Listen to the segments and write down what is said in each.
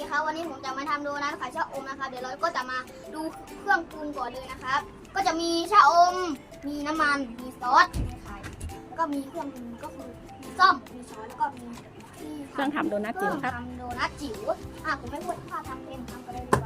ดีครับวันนี้ผมจะมาทำโดนัทไข่ชะอมนะครับเดี๋ยวเราก็จะมาดูเครื่องปรุงก่อนเลยนะครับ ก็จะมีชะอม มีน้ำมัน มีซอสมีไข่แล้วก็มีเครื่องปรุงก็คือมีส้อมมีช้อนแล้วก็มีที่เครื่องทำโดนัทเคจิ๋รื่วองครับทำโดนัทจิ๋วอะผมไม่พูดถ้าทำเป็นทำกันเลย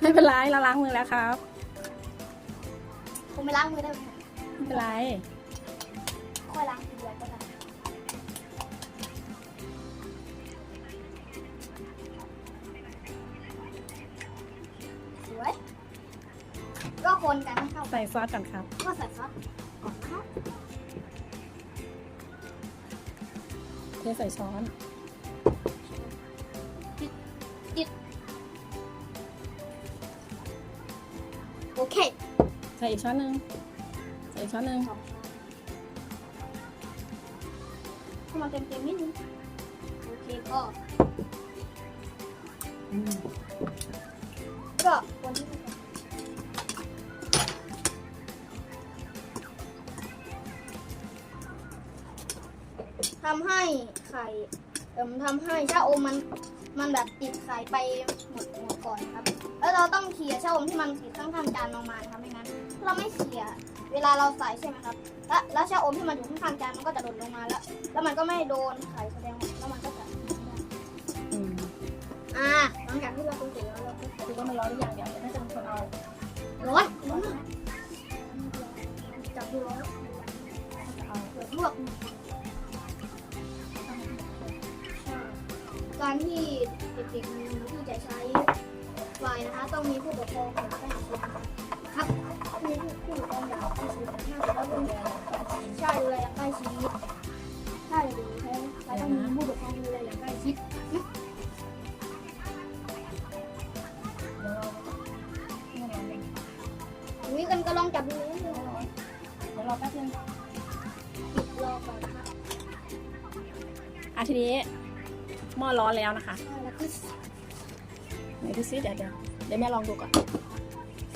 ไม่เป็นไรเราล้างมือแล้วครับผมไปล้างมือได้ไหมไม่เป็นไรค่อยล้างทีเดียวก็ได้สวยก็คนกันให้เข้าใส่ซอสก่อนครับก็ใส่ซอสก่อนนะครับเทใส่ช้อน โอเค ใส่อีกช้อนหนึ่งใส่อีกช้อนหนึ่งให้มันเต็มๆนิดนึงโอเคก็อืมก็คนที่เข้าไปทำให้ไข่เอ่มทำให้ชาอมมัน มันแบบติดไข่ไปหมดหมดก่อนครับ แล้วเราต้องเขี่ยชาอมที่มันติดข้างๆจานลงมาครับไม่งั้นเราไม่เขี่ยเวลาเราใส่ใช่ไหมครับ แล้วแล้วชาอมที่มันอยู่ข้างๆจานมันก็จะหล่นลงมาแล้ว แล้วมันก็ไม่โดนไข่แสดงว่าแล้วมันก็จะอืมอ่าหลังจากที่เราปรุงเสร็จแล้วเราก็ดูว่ามันร้อนหรือยังเดี๋ยวน่าจะเป็นคนเอาร้อนจับดูร้อนเอาเดือดลวก การที่เด็กๆมีที่จะใช้ไฟนะคะ ต้องมีผู้ปกครององใกล้ชิดครับมีผู้ปกครองอย่างใกล้ชิดถ้าเกิดว่าเป็นใช่ดูแลอย่างใกล้ชิดใช่หรือใช่เราต้องมีผู้ปกครองดูแลอย่างใกล้ชิดเดี๋ยวเราไม่ร้อนเลยอย่างนี้กันก็ลองจับดูเลยไม่ร้อนเดี๋ยวรอแป๊บนึงปิดรอก่อนนะคะอะทีนี้ หม้อร้อนแล้วนะคะใช่แล้วก็ไหนดูซิเดี๋ยวเดี๋ยวเดี๋ยวแม่ลองดูก่อน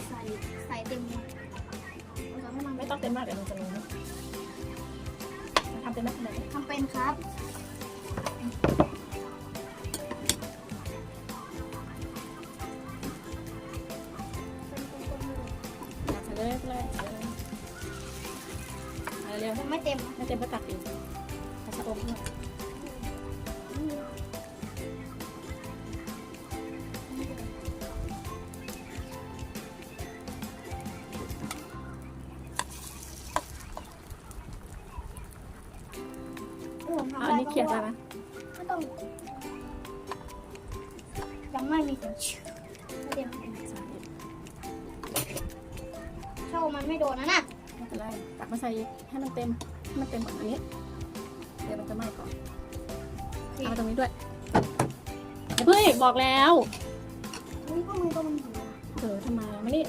ใส่ใส่เต็มเลยเราจะให้มันไม่ต้องเต็มมากเดี๋ยวมันจะรู้ทำเต็มมากขนาดไหนทำเป็นครับเป็นคนคนมืออยากใส่เลยเลยใส่เลยเอาเร็วยังไม่เต็มนะไม่เต็มก็ตักอีกเอาชะอมด้วย เขี่ยได้ไหมไม่ต้องยังไม่มีถึงชื่อถ้ามันไม่โดนนะน่ะไม่เป็นไรตักมาใส่ให้มันเต็มให้มันเต็มก่อนอันนี้ เดี๋ยวมันจะไหม้ก่อนเอาตรงนี้ด้วยเพิ่อีกบอกแล้วนี่ก็มือก็มันอยู่เออทำไมไม่นี่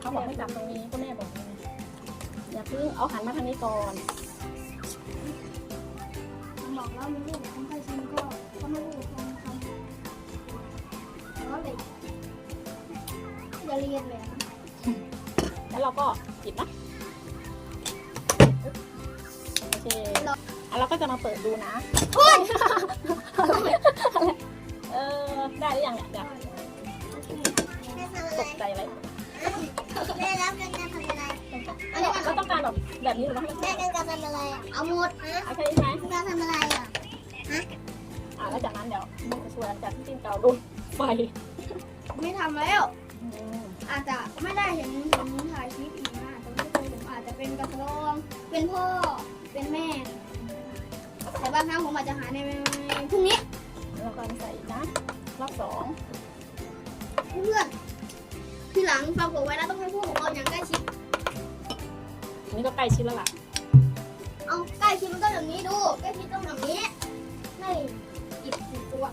เขาบอกให้จับตรงนี้ก็แม่บอกไงอย่าเพิ่งเอาหันมาทางนี้ก่อน บอกแล้วมีลูกของใครชิมก็ก็ไม่รู้ของทำแล้วเลยอย่าเรียนเลยนะแล้วเราก็จิบนะโอเคอะเราก็จะมาเปิดดูนะเออได้หรือยังเนี่ย แบบแบบนี้หรือว่าให้แม่กันจะทำอะไรอะเอาหมดเอาแค่นี้ไหมจะทำอะไรอะอะแล้วจากนั้นเดี๋ยวแม่จะช่วยจากที่ตีนเก่าดูไฟไม่ทำแล้วอืมอาจจะไม่ได้เห็นผมถ่ายคลิปอีกนะแต่ไม่เคยผมอาจจะเป็นกระทรองเป็นพ่อเป็นแม่ แต่บางครั้งผมอาจจะหาในพรุ่งนี้แล้วเราก็ใส่อีกนะรอบสองเพื่อนที่หลังฟังผมไว้นะต้องให้ผู้ปกครองอย่างใกล้ชิดอั นนี้ก็ใกล้ชิดแล้วล่ะ เอาใกล้ชิดมันก็แบบนี้ดูใกล้ชิดต้องแบบนี้ให้จิบสี่ตัว